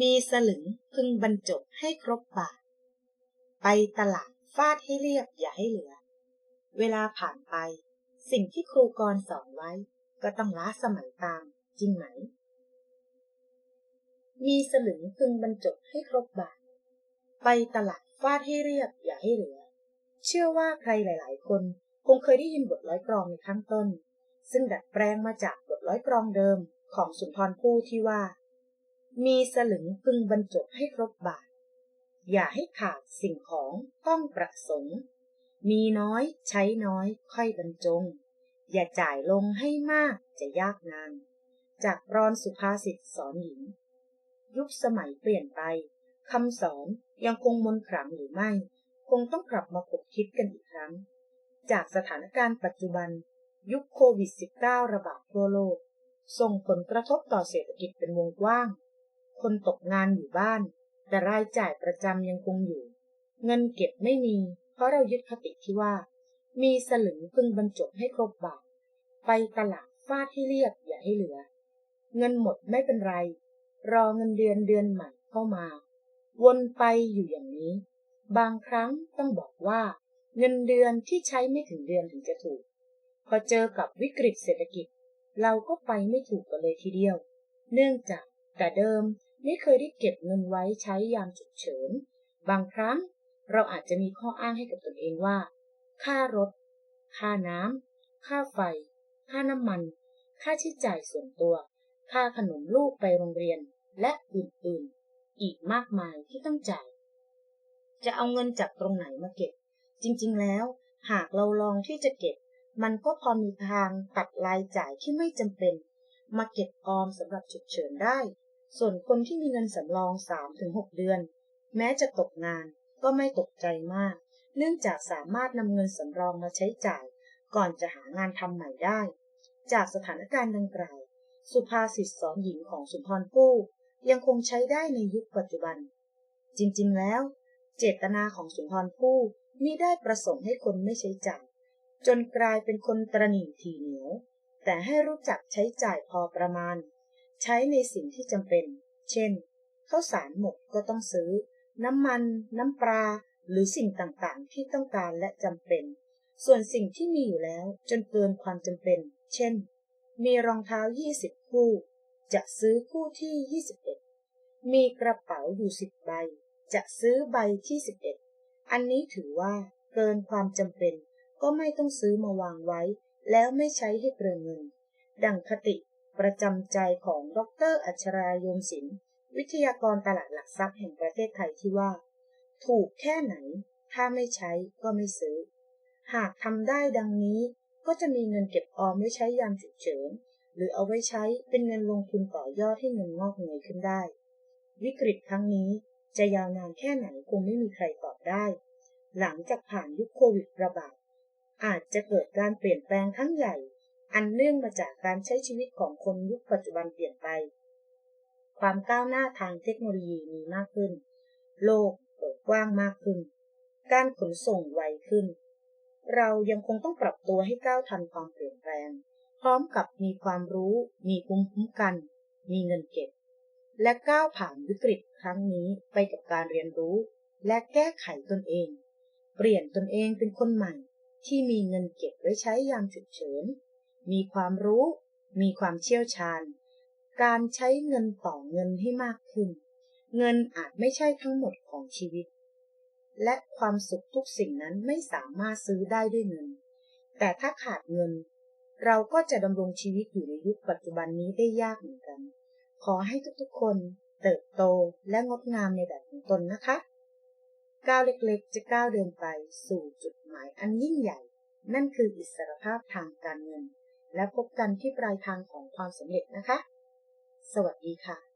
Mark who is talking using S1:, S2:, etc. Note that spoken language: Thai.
S1: มีสลึงพึงบรรจบให้ครบบาท ไปตลาดฟาดให้เรียบอย่าให้เหลือ เวลาผ่านไป สิ่งที่ครูกรสอนไว้ ก็ต้องล้าสมัยตามจริงไหม มีสลึงพึงบรรจบให้ครบบาท ไปตลาดฟาดให้เรียบอย่าให้เหลือ เชื่อว่าใครหลาย ๆ คนคงเคยได้ยินบทร้อยกรองในข้างต้น ซึ่งดัดแปลงมาจากบทร้อยกรองเดิมของสุนทรภู่ที่ว่า มีสลึงพึงบรรจบให้ครบบาท อย่าให้ขาดสิ่งของต้องประสงค์ มีน้อยใช้น้อยค่อยบรรจง อย่าจ่ายลงให้มากจะยากนาน จากรอนสุภาษิตสอนหญิง ยุคสมัยเปลี่ยนไปคำสอนยังคงมนขลังหรือไม่ คงต้องกลับมาคบคิดกันอีกครั้ง จากสถานการณ์ปัจจุบัน ยุคโควิด -19 ระบาดทั่วโลก ส่งผลกระทบต่อเศรษฐกิจเป็นวงกว้าง คนตกงานอยู่บ้าน แต่รายจ่ายประจำยังคงอยู่ เงินเก็บไม่มี เพราะเรายึดคติที่ว่า มีสลึงพึงบรรจบให้ครบบาท ไปตลาดฟาดให้เรียบอย่าให้เหลือ เงินหมดไม่เป็นไร รอเงินเดือนเดือนใหม่เข้ามา วนไปอยู่อย่างนี้ บางครั้งต้องบอกว่า เงินเดือนที่ใช้ไม่ถึงเดือนถึงจะถูก พอเจอกับวิกฤตเศรษฐกิจ เราก็ไปไม่ถูกกันเลยทีเดียว เนื่องจากแต่เดิม ไม่เคยได้เก็บเงินไว้ใช้ยามฉุกเฉิน บางครั้งเราอาจจะมีข้ออ้างให้กับตนเองว่า ค่ารถ ค่าน้ำ ค่าไฟ ค่าน้ำมัน ค่าใช้จ่ายส่วนตัว ค่าขนมลูกไปโรงเรียน และอื่นๆ อีกมากมายที่ต้องจ่าย จะเอาเงินจากตรงไหนมาเก็บ จริงๆ แล้ว หากเราลองที่จะเก็บ มันก็พอมีทางตัดรายจ่ายที่ไม่จำเป็น มาเก็บออมสำหรับฉุกเฉินได้ ส่วนคนที่มีเงินสำรอง 3-6 เดือน แม้จะตกงานก็ไม่ตกใจมาก เนื่องจากสามารถนำเงินสำรองมาใช้จ่าย ก่อนจะหางานทำใหม่ได้ จากสถานการณ์ดังกล่าว สุภาษิตสอนหญิงของสุนทรภู่ยังคงใช้ได้ในยุคปัจจุบัน จริงๆแล้ว เจตนาของสุนทรภู่มิได้ประสงค์ให้คนไม่ใช้จ่าย จนกลายเป็นคนตรหนี่ทีเหนียว แต่ให้รู้จักใช้จ่ายพอประมาณ ใช้ในสิ่งที่จำเป็น เช่น ข้าวสารหมดก็ต้องซื้อ น้ำมัน น้ำปลา หรือสิ่งต่างๆ ที่ต้องการและจำเป็น ส่วนสิ่งที่มีอยู่แล้วจนเกินความจำเป็น เช่น มีรองเท้า 20 คู่ จะซื้อคู่ที่ 21 มีกระเป๋าอยู่ 10 ใบ จะซื้อใบที่ 11 อันนี้ถือว่าเกินความจำเป็น ก็ไม่ต้องซื้อมาวางไว้ แล้วไม่ใช้ให้เปลืองเงิน ดังคติ ประจำใจของดรอัชรายมศิลป์วิทยากรตลาดหลักทรัพย์แห่งประเทศไทยที่ว่า ถูกแค่ไหน ถ้าไม่ใช้ก็ไม่ซื้อ หากทำได้ดังนี้ ก็จะมีเงินเก็บออมไว้ใช้ยามฉุกเฉิน หรือเอาไว้ใช้เป็นเงินลงทุนต่อยอดให้เงินงอกเงยขึ้นได้ วิกฤตครั้งนี้จะยาวนานแค่ไหนคงไม่มีใครตอบได้ หลังจากผ่านยุคโควิดระบาดอาจจะเกิดการเปลี่ยนแปลงครั้งใหญ่ อันเนื่องมาจากการใช้ชีวิตของคนยุคปัจจุบันเปลี่ยนไป ความก้าวหน้าทางเทคโนโลยีมีมากขึ้น โลกเปิดกว้างมากขึ้น การขนส่งไวขึ้น เรายังคงต้องปรับตัวให้ก้าวทันความเปลี่ยนแปลง พร้อมกับมีความรู้ มีภูมิคุ้มกัน มีเงินเก็บ และก้าวผ่านวิกฤตครั้งนี้ไปกับการเรียนรู้ และแก้ไขตนเอง เปลี่ยนตนเองเป็นคนใหม่ ที่มีเงินเก็บไว้ใช้ยามฉุกเฉิน มีความรู้ มีความเชี่ยวชาญ การใช้เงินต่อเงินให้มากขึ้น เงินอาจไม่ใช่ทั้งหมดของชีวิต และความสุขทุกสิ่งนั้นไม่สามารถซื้อได้ด้วยเงิน แต่ถ้าขาดเงิน เราก็จะดำรงชีวิตอยู่ในยุคปัจจุบันนี้ได้ยากเหมือนกัน ขอให้ทุกๆคนเติบโตและงดงามในแบบของตนนะคะก้าวเล็กๆ จะก้าวเดินไปสู่จุดหมายอันยิ่งใหญ่ นั่นคืออิสรภาพทางการเงิน และพบกันที่ปลายทางของความสำเร็จนะคะ สวัสดีค่ะ